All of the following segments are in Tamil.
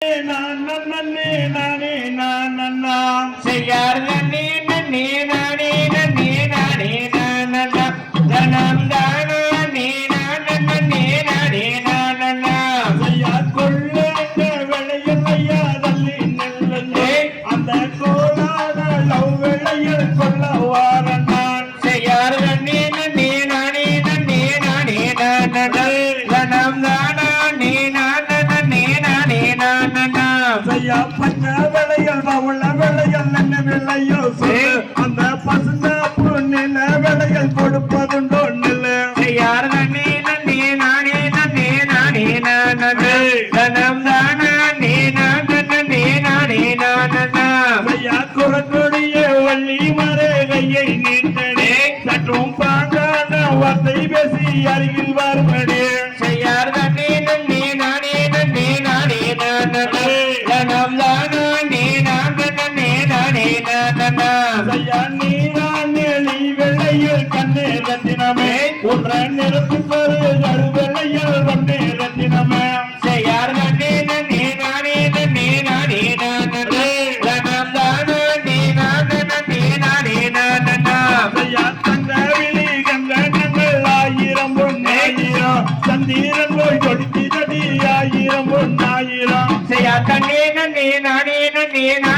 நான் நன்னே நானே நான் நன்னா செய்யார் நன்னே நன்னே நான். பச்ச விளையல் பவுள விளையல் என்ன விளையோ அந்த பசுந்த பொண்ணில விளையல் கொடுப்பதுண்டோ செய்யார் நன்னே நன்னே நானே நன்னே நானே நானண்ணா தனம் தானா நே நானே நானே நானண்ணா ஐயா குரக்கொடிய வள்ளி மர கையை நீட்டனே சற்றும் பாங்கான வார்த்தை பேசி அருகில் வருமனே நீரானே நீ வெள்ளையில் கண்ணே ரத்தினமே உன்ற நிறுத்தி பெரு வெள்ளையில் வந்தே ரத்தினமே செய்யார் நன்னே நன்னே நானே நன்னே நானே நானண்ணா தனம் தானா நே நானே நானே நானண்ணா ஐயா தங்க விழி கங்க கண்கள் ஆயிரம் பொன்னாயிரம் சந்தீரன் போய் கொடுத்தி தடி ஆயிரம் பொன்னாயிரம் செய்யா தன்னே நன்னே நானே நன்னே நானே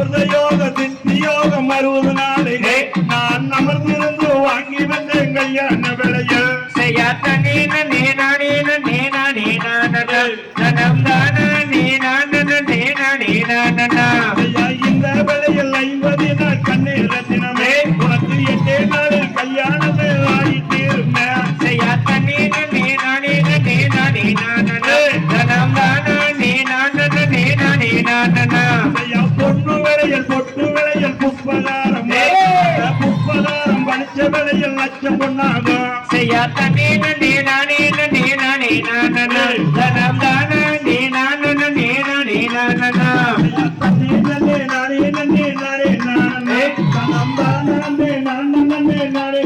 அமிர்த யோக சித்தி யோகம் அறுபது நாளிலே. நான் அமர்ந்திருந்து வாங்கி வந்தேன் கல்யாண விலையில் செய்யா செய்யா தன்னே நன்னே நானே நன்னே நானே தனம் தானா நே நானே நானே ஐயா தன்னே நன்னே நானே நன்னே நானே நானே தனம் தானே நானே நன்னே நானே